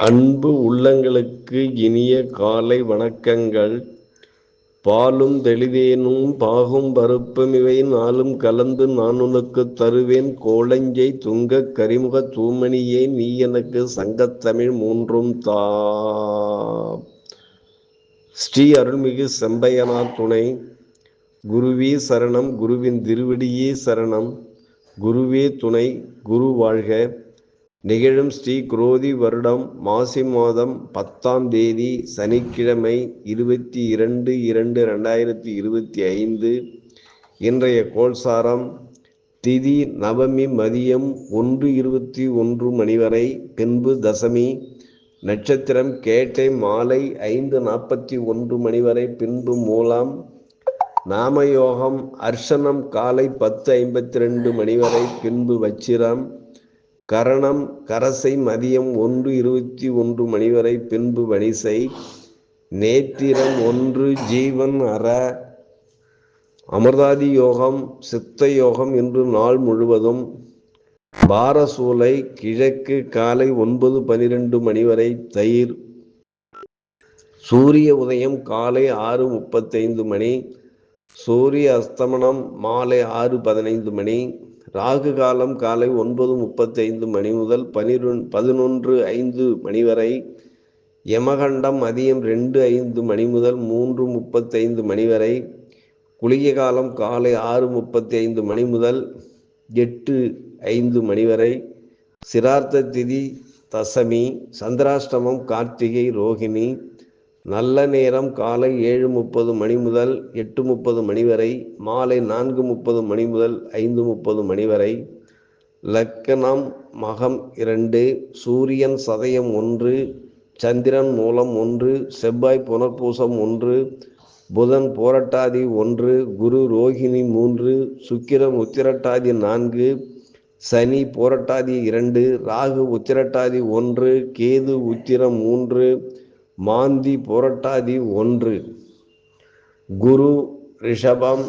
அன்பு உள்ளங்களுக்கு இனிய காலை வணக்கங்கள். பாலும் தெளிவேனும் பாகும் பருப்பும் இவை நாளும் கலந்து நான் உனக்கு தருவேன். கோலஞ்சை துங்கக் கரிமுகத் தூமணியே நீ எனக்கு சங்கத்தமிழ் மூன்றும் தா. ஸ்ரீ அருள்மிகு செம்பையனா துணை. குருவே சரணம் குருவின் திருவடியே சரணம். குருவே துணை குரு வாழ்க. நிகழும் ஸ்ரீ குரோதி வருடம் மாசி மாதம் பத்தாம் தேதி சனிக்கிழமை இருபத்தி இரண்டு இரண்டு ரெண்டாயிரத்தி இருபத்தி ஐந்து. இன்றைய கோல்சாரம் திதி நவமி மதியம் ஒன்று இருபத்தி ஒன்று மணி வரை பின்பு தசமி. நட்சத்திரம் கேட்டை மாலை ஐந்து நாற்பத்தி ஒன்று மணி வரை பின்பு மூலம். நாமயோகம் அர்ஷனம் காலை பத்து ஐம்பத்தி ரெண்டு மணி வரை பின்பு வச்சிரம். கரணம் கரசை மதியம் ஒன்று இருபத்தி ஒன்று மணி வரை பின்பு வணிசை. நேத்திரம் ஒன்று ஜீவன் அற. அமிர்தாதி யோகம் சித்த யோகம் என்று நாள் முழுவதும். பாரசூலை கிழக்கு காலை ஒன்பது பனிரெண்டு மணி வரை தயிர். சூரிய உதயம் காலை ஆறு முப்பத்தைந்து மணி. சூரிய அஸ்தமனம் மாலை ஆறு பதினைந்து மணி. ராகு காலம் காலை ஒன்பது முப்பத்தைந்து மணி முதல் பனிரெண்டு பதினொன்று ஐந்து மணி வரை யமகண்டம் மதியம் ரெண்டு ஐந்து மணி முதல் மூன்று முப்பத்தைந்து மணி வரை குளிகை காலம் காலை ஆறு முப்பத்தி ஐந்து மணி முதல் எட்டு ஐந்து மணி வரை சிரார்த்த திதி தசமி சந்திராஷ்டமம் கார்த்திகை ரோகிணி நல்ல நேரம் காலை ஏழு முப்பது மணி முதல் எட்டு முப்பது மணி வரை மாலை நான்கு முப்பது மணி முதல் ஐந்து முப்பது மணி வரை. லக்கணம் மகம் இரண்டு சூரியன் சதயம் ஒன்று சந்திரன் மூலம் ஒன்று செவ்வாய் புனர்பூசம் ஒன்று புதன் போரட்டாதி ஒன்று குரு ரோகிணி மூன்று சுக்கிரம் உத்திரட்டாதி நான்கு சனி போரட்டாதி இரண்டு ராகு உத்திரட்டாதி ஒன்று கேது உத்திரம் மூன்று மாந்தி புரட்டாதி ஒன்று. குரு ரிஷபம்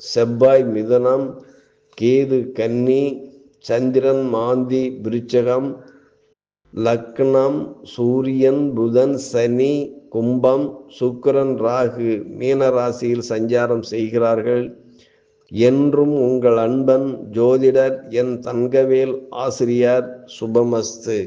செவ்வாய் மிதனம் கேது கன்னி சந்திரன் மாந்தி விருச்சகம் லக்னம் சூரியன் புதன் சனி கும்பம் சுக்கிரன் ராகு மீன ராசியில் சஞ்சாரம் செய்கிறார்கள். என்றும் உங்கள் அன்பன் ஜோதிடர் என் தங்கவேல் ஆசிரியர் சுபமஸ்து.